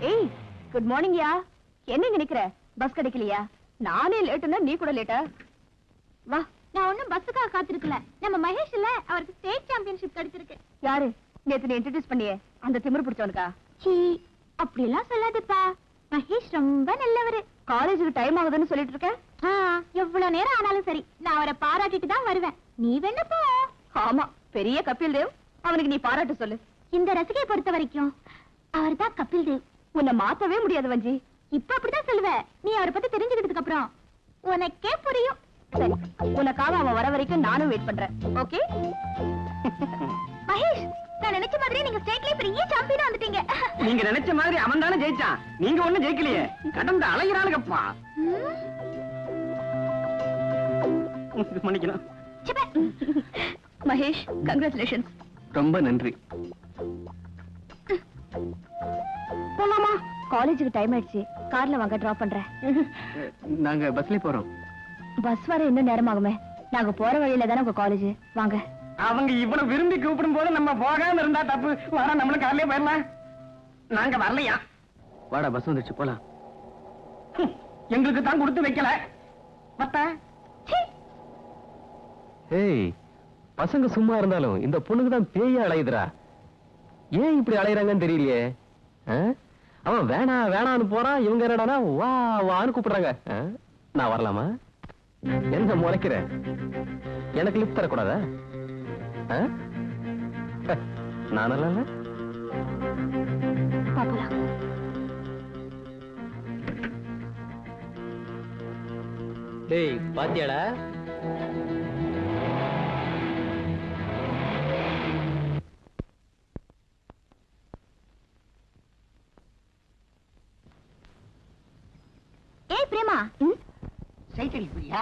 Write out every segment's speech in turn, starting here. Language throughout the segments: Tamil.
ஏய் குட் மார்னிங் யா. என்ன இங்க நிக்கிற? பஸ் கிடைக்கலையா? நானே லேட்டுன்னா நீ கூட லேட்டா வா. நான் ஒண்ணும் பஸ்ஸுக்காக காத்திருக்கல. நம்ம மகேஷ் இல்ல அவருக்கு ஸ்டேட் சாம்பியன்ஷிப் கிடைச்சிருக்கு. யாரு? நேத்து நீ இன்ட்ரடியூஸ் பண்ணியே. அந்த திமிரு பிடிச்சவனுக்கா? சீ அப்படி எல்லாம் சொல்லாதப்பா. மகேஷ் ரொம்ப நல்லவரு. காலேஜுக்கு டைம் ஆகுதுன்னு சொல்லிட்டு இருக்க? ஆ, எவ்வளவு நேரம் ஆனாலும் சரி. நான் அவரை பாராட்டிட்டு தான் வருவேன். நீ வேணா போ. ஆமா பெரிய கபில் தேவ். அவனுக்கு நீ பாராட்டு சொல்லு. இந்த ரசிகையை பொறுத்த வரைக்கும் அவர் தான் கபில் தேவ். உன்னை மாத்தவே முடியாது வஞ்சி. இப்ப அப்படிதான் சொல்லுவ. நீ அவரை பத்தி தெரிஞ்சுக்கிட்டதுக்கு அப்புறம் உனக்கே புரியும். சரி உனக்காக அவன் வர வரைக்கும் நானும் வெயிட் பண்றேன். ஓகே மகேஷ் நான் நினைச்ச மாதிரி நீங்க ஸ்டேட்லயே பெரிய சாம்பியனா வந்துட்டீங்க. நீங்க நினைச்ச மாதிரி அவன் தானே ஜெயிச்சான். நீங்க ஒண்ணும் ஜெயிக்கலையே. கடந்து அலைகிறாளுங்கப்பா மன்னிக்கணும். மகேஷ் கங்க்ராச்சுலேஷன்ஸ் ரொம்ப நன்றி. காலேஜுக்கு டைம் ஆயிடுச்சு. கார்ல வாங்க டிராப் பண்றேன். நாங்க பஸ்ல போறோம். பஸ் வர இன்னும் நேரமாகுமே. நாங்க போற வழியில தானே உங்க காலேஜ் வாங்க. அவங்க இவ்வளவு விரும்பி கூப்பிடும் போது நம்ம போகாம இருந்தா தப்பு. வர நம்மளும் கார்லயே போயிடலாம். நாங்க வரலையா? வாடா பஸ் வந்துருச்சு போலாம். எங்களுக்கு தான் கொடுத்து வைக்கல. மத்த? ஏய் பசங்க சும்மா இருந்தாலும் இந்த பொண்ணுக்கு தான் பேய அலையுதுடா. ஏன் இப்படி அலையறாங்கன்னு தெரியலையே? ஆ? அவன் வேணா வேணான்னு போறான் இவங்க என்னடானா வா வான்னு கூப்பிடுறாங்க? நான் வரலாமா என்ன முறைக்கிற எனக்கு லிஃப்ட் தரக்கூடாதா ஆ? ஹ, நான் நல்லா இல்ல? பாப்பலாம் டேய் பாத்தியாடா சைக்கிள் புரியா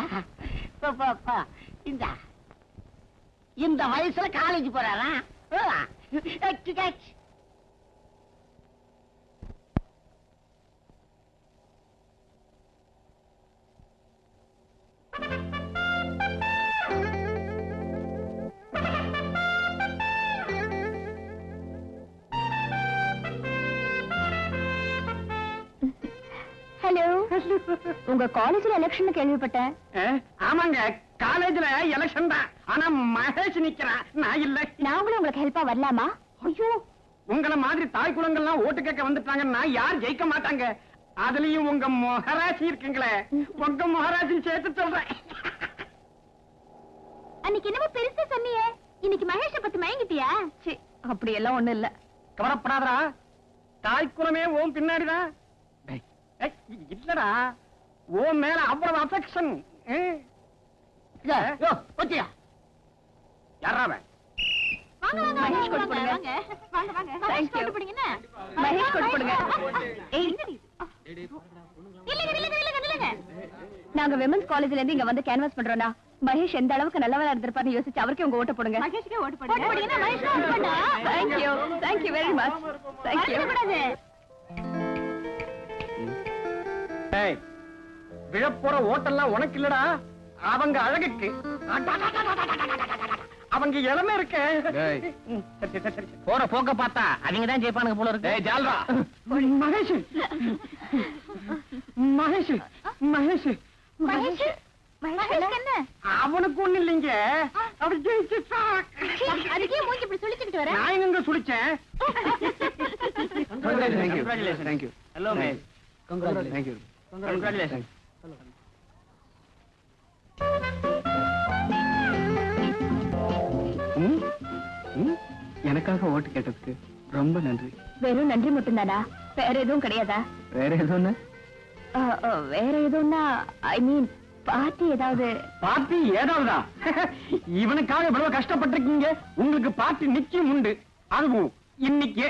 இந்த. இந்த வயசுல காலேஜ் போறாரா? உங்க காலேஜ்ல எலெக்ஷன் கேள்விப்பட்டேன். ஆமாங்க காலேஜ்ல எலெக்ஷன் தான். ஆனா மகேஷ் நிக்கிறான். நான் இல்ல. நாங்களும் உங்களுக்கு ஹெல்ப்பா வரலாமா? ஐயோ. உங்களை மாதிரி தாய் குளங்கள்லாம் ஓட்டு கேட்க வந்துட்டாங்கன்னா யார் ஜெயிக்க மாட்டாங்க? அதுலயும் உங்க மொஹராசி இருக்குங்களே. உங்க மொஹராசி சேர்த்து சொல்றேன். அன்னைக்கு என்னமோ பெருசா சொன்னியே. இன்னைக்கு மகேஷ பத்தி மயங்கிட்டியா? அப்படி எல்லாம் ஒண்ணும் இல்ல. கவலைப்படாதடா. தாய் குலமே ஓம் பின்னாடிதான். இல்லடா. ஓம் மேல அவ்வளவு அஃபெக்ஷன் யாராவன் வாங்க வாங்க மகேஷ் போடுங்க. போடுங்க போடுங்க. நாங்க விமன்ஸ் காலேஜ்ல இருந்து இங்க வந்து கேன்வாஸ் பண்றோம்னா மகேஷ் எந்த அளவுக்கு நல்லவரா இருந்திருப்பாருன்னு யோசிச்சு அவருக்கே உங்க ஓட்ட போடுங்க. மகேஷ்க்கே ஓட்டு போடுங்க. மகேஷ் ஓட்டு போடா thank you thank you very much thank you கூடாது ஏய், விழப்போற ஓட்டெல்லாம் உனக்கு இல்லடா. அவங்க அழகுக்கு. அவங்க இளமை இருக்கு. போற போக்க பார்த்தா அவங்க தான் ஜெயிப்பானுங்க போல இருக்கு. டேய் ஜால்ரா. மகேஷ். மகேஷ் மகேஷ் மகேஷ். அவனுக்கு ஒண்ணு இல்லைங்க. அவர் ஜெயிச்சுட்டான் அதுக்கே மூஞ்சி இப்படி சுளிச்சுக்கிட்டு வர. நான் எங்க சுழிச்சேன்? Mate. Thank you. Congratulations. ம், ம், எனக்காக ஓட்டு கேட்டதுக்கு ரொம்ப நன்றி. வெறும் நன்றி மட்டும்தானா? வேற எதுவும் கிடையாதா? வேற எதுவும் வேற எதுவும்னா ஐ மீன் பார்ட்டி ஏதாவது? பார்ட்டி ஏதாவதா இவனுக்காக இவ்வளவு கஷ்டப்பட்டிருக்கீங்க. உங்களுக்கு பார்ட்டி நிச்சயம் உண்டு. அதுவும் இன்னைக்கு.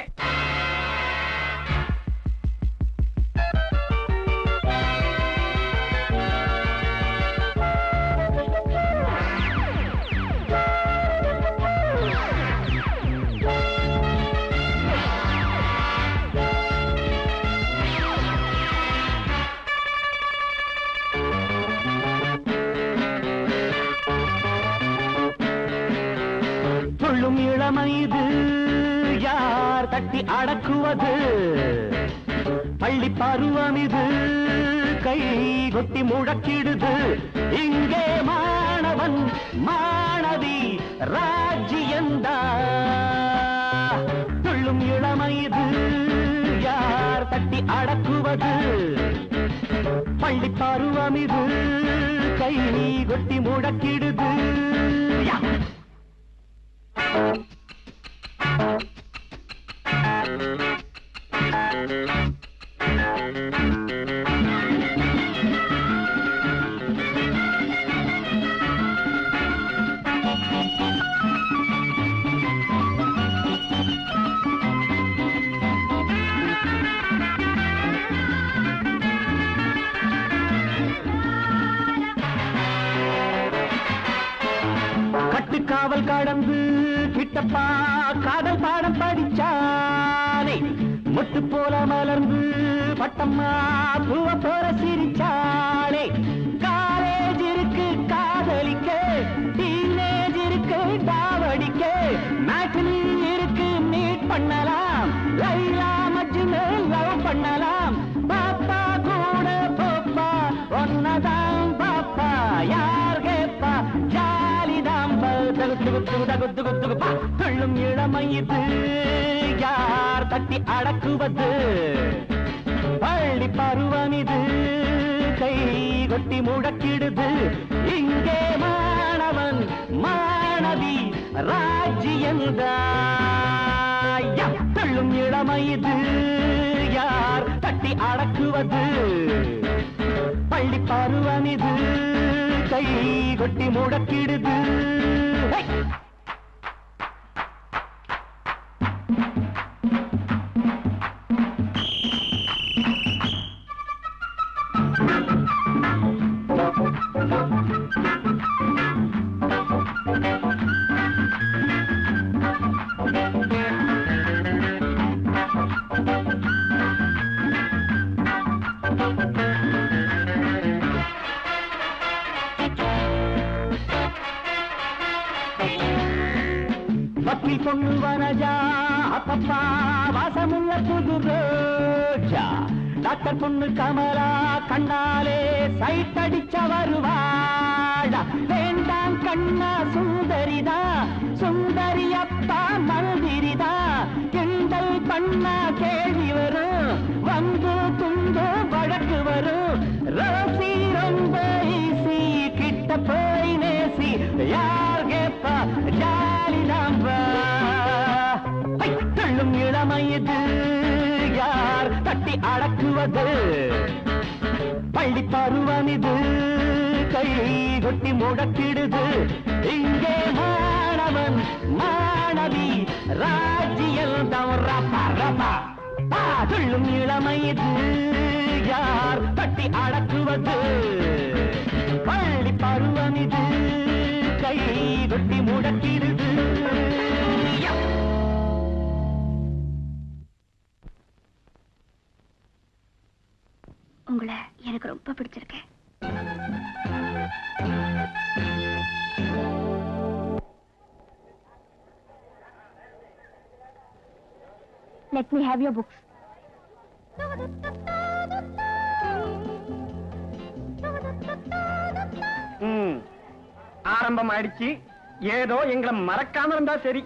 அடக்குவது பள்ளி பருவம் இது கை கொட்டி முழக்கிடுது இங்கே மாணவன் மாணவி ராஜ்யந்தா துள்ளும் இளமை இது யார் தட்டி அடக்குவது? பள்ளி பருவம் இது கை கொட்டி முழக்கிடு காவல் கடந்து கிட்டப்பா காதல் பாடம் படிச்சானே. முட்டு போல மலர்ந்து பட்டம்மா பூவ போல சிரிச்ச. துள்ளும் இளமை இது. யார் தட்டி அடக்குவது? பள்ளி பருவம் இது. கை கொட்டி முழக்கிடுது இங்கே மாணவன் மாணவி ராஜ்யந்தா தள்ளும் இளமை இது. யார் தட்டி அடக்குவது? பள்ளி பருவம் இது. கை கொட்டி முடக்கிடுது. ஹை! வக்கீல் பொண்ணு வரஜா அப்பப்பா வாசமுள்ள புது ரோஜா டாக்டர் பொண்ணு கமலா கண்ணாலே சைட் அடிச்ச வருவாடா வேண்டாம் கண்ணா சுந்தரிதா சுந்தரி அப்பா மந்திரிதா கிண்டல் பண்ணா கேள்வி வரும் வந்து துண்டு வழக்கு வரும். ரோசி ரொம்ப ஈசி கிட்ட போய் நேசி யார் கேப்பா? யார் நாம்பா தள்ளும் இளமை இது யார் தட்டி அடக்குவது? பள்ளி பருவம் இது கை கொட்டி முடக்கிடுது. இங்கே மாணவன் மாணவி ராஜ்யம் ரப்பா ரப்பா. பா, இளமை இது யார் தட்டி அடக்குவது? பள்ளி பருவம் இது வெட்டி முடக்கிடுது. உங்களை எனக்கு ரொம்ப பிடிச்சிருக்கு. Let me have your books. ஆரம்பம் ஆயிடுச்சு ஏதோ எங்களை மறக்காம இருந்தா சரி.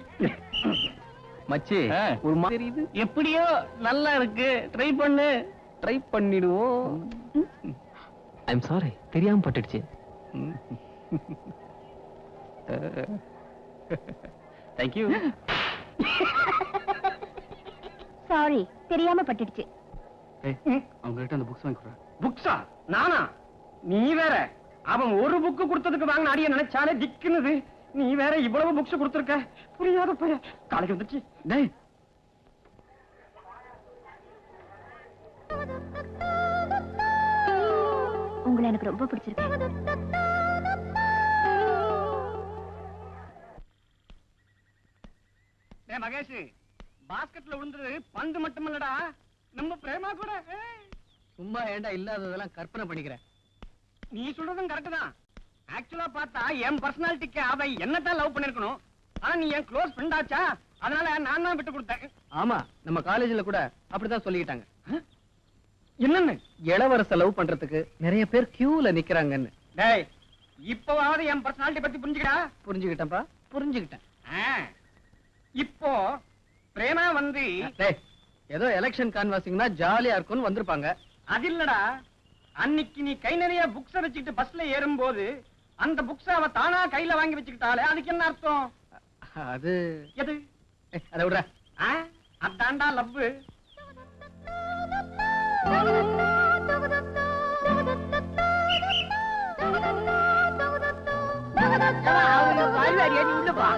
மச்சி. ஒரு மாதிரி தெரியுது. எப்படியோ நல்லா இருக்கு. ட்ரை பண்ணு. ட்ரை பண்ணிடுவோம். ஐம் சாரி தெரியாம பட்டுடுச்சு. தேங்க்யூ சாரி தெரியாம பட்டுடுச்சு. அவங்க கிட்ட அந்த புக்ஸ் வாங்கி புக்ஸா நானா? நீ வேற. அவன் ஒரு புக்கு கொடுத்ததுக்கு வாங்க அடிய நினைச்சாலே திக்குனுது. நீ வேற இவ்வளவு புக்ஸ் கொடுத்துருக்க? புரியாத பைய காலைக்கு வந்துச்சு டேய். உங்களை எனக்கு ரொம்ப பிடிச்சிருக்கு. டேய் மகேஷ் பாஸ்கெட்ல விழுந்தது பந்து மட்டுமல்லடா. நம்ம பிரேமா கூட. ஏய். சும்மா ஏன்டா இல்லாததெல்லாம் கற்பனை பண்ணிக்கிறேன் நீ சொல்றதும் கரெக்ட் தான். ஆக்சுவலா பார்த்தா என் பர்சனாலிட்டிக்கு அவ என்னத்தான் லவ் பண்ணிருக்கணும்? ஆனா நீ என் க்ளோஸ் ஃப்ரெண்ட் ஆச்சா? அதனால நான் தான் விட்டு கொடுத்தேன். ஆமா நம்ம காலேஜ்ல கூட அப்படிதான் சொல்லிக்கிட்டாங்க. என்னன்னு? இளவரச லவ் பண்றதுக்கு நிறைய பேர் கியூல நிக்கிறாங்கன்னு. டேய் இப்பவாவது என் பர்சனாலிட்டி பத்தி புரிஞ்சுக்கடா புரிஞ்சுக்கிட்டேன்பா புரிஞ்சுக்கிட்டேன். இப்போ பிரேமா வந்து டேய் ஏதோ எலெக்ஷன் கான்வாசிங்னா ஜாலியா இருக்கும்னு வந்திருப்பாங்க. அது இல்லடா. அன்னைக்கு நீ கை நிறைய புக்ஸ வச்சுக்கிட்டு பஸ்ல ஏறும்போது அந்த புக்ஸ அவ தானா கையில வாங்கி வச்சுக்கிட்டாலே அதுக்கு என்ன அர்த்தம் அது எது ஏய், அதை விடுற ஆ, அதான்டா லவ் அவரு வாழ்வாரியா நீ உள்ள வா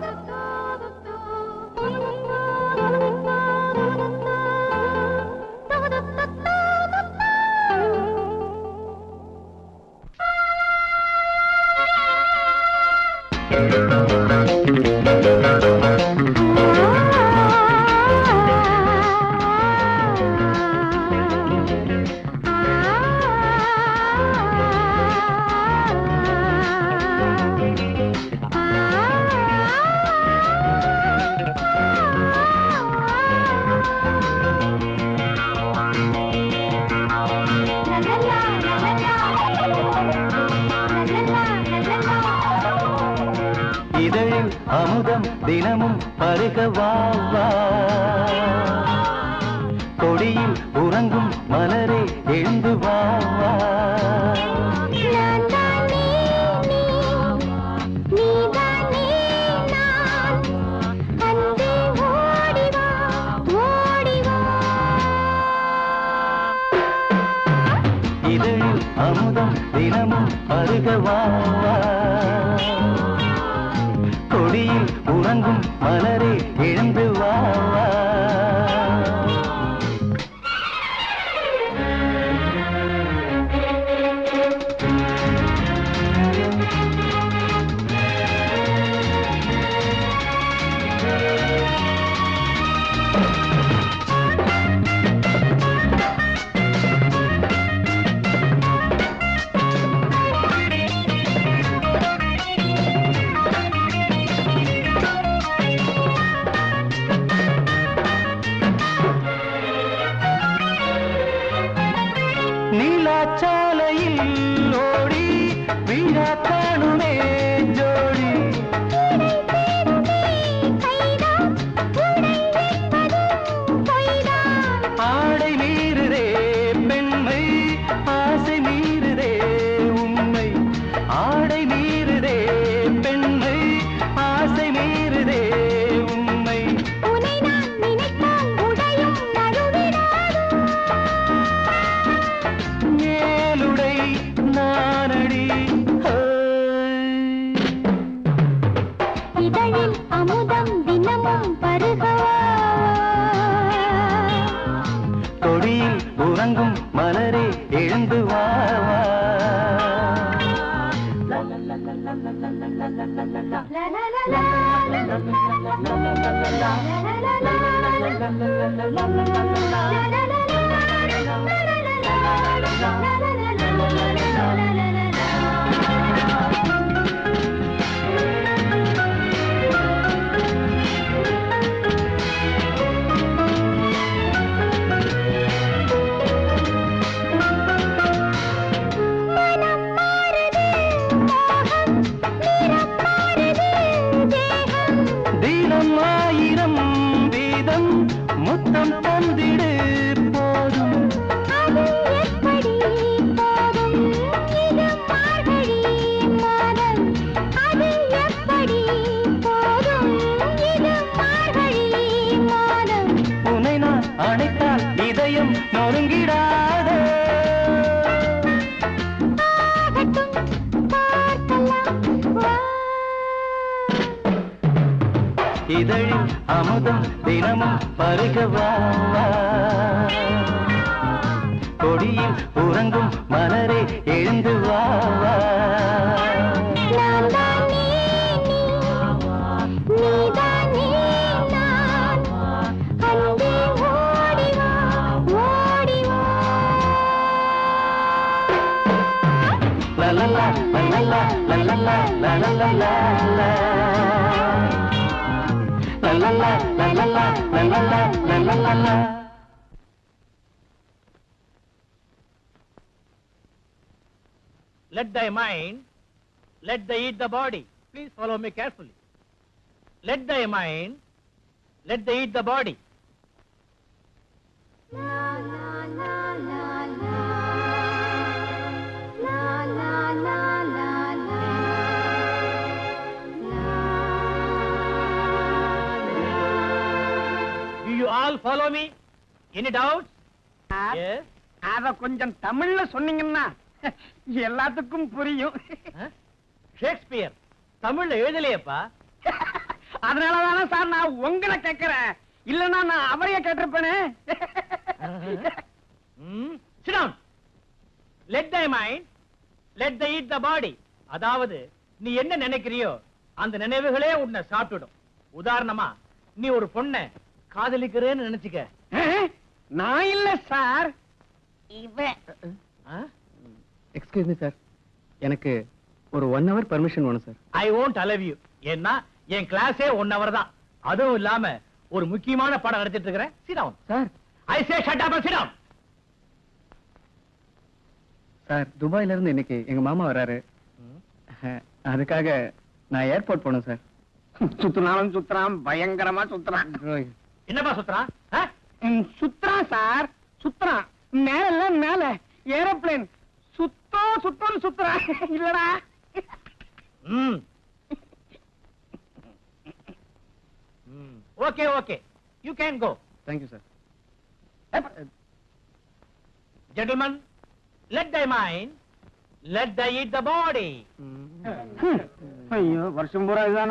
பருக வா மலரே எழுந்து வா உறங்கும் மலரே எழுந்து வா வா. தினம் இதயம் நொறுங்கிடாதோ. இதழில் அமுதம் தினமும் பருகவா. கொடியில் உறங்கும் மலரே எழுந்து Let thy mind, let thy eat the body. Please follow me carefully. Let thy mind, let thy eat the body. Follow me? Any doubts? Yes. அத கொஞ்சம் தமிழ்ல சொன்னீங்கன்னா எல்லாத்துக்கும் புரியும்? ஷேக்ஸ்பியர் தமிழ்ல எழுதலையேப்பா. அதனாலதானே சார் நான் உங்களை கேட்கிறேன். இல்லன்னா நான் அவரைய கேட்டிருப்பேனே. ம் sit down. Let thy mind let thy eat the body. அதாவது நீ என்ன நினைக்கிறியோ அந்த நினைவுகளே உன்னை சாப்பிட்டுடும். உதாரணமா நீ ஒரு பொண்ண காதலிக்கிறேன்னு நினைச்சுக்க. நான் இல்ல சார். எக்ஸ்கியூஸ் மீ சார் எனக்கு ஒரு ஒன் ஹவர் பர்மிஷன் வேணும் sir I won't allow you. ஏன்னா என் கிளாஸே ஒன் hour தான். அதுவும் இல்லாம ஒரு முக்கியமான பாடம் நடத்திட்டு இருக்கிறேன் down. Sir I say shut up and sit down. Sir துபாயில இருந்து இன்னைக்கு எங்க மாமா வராரு. அதுக்காக நான் ஏர்போர்ட் போகணும் சார் சுத்தினாலும் சுத்துறான் பயங்கரமா சுத்துறான். என்னப்பா சுத்துறான் சுத்துறான் சார். சுத்துறான் மேல மேல. ஏரோப்ளேன். சுத்தோ சுத்தம் சுத்துறான் இல்லடா. Okay okay. You can go thank you sir gentlemen let thy mind let thy eat the body. ஐயோ வருஷம் பூரா இதுதானா?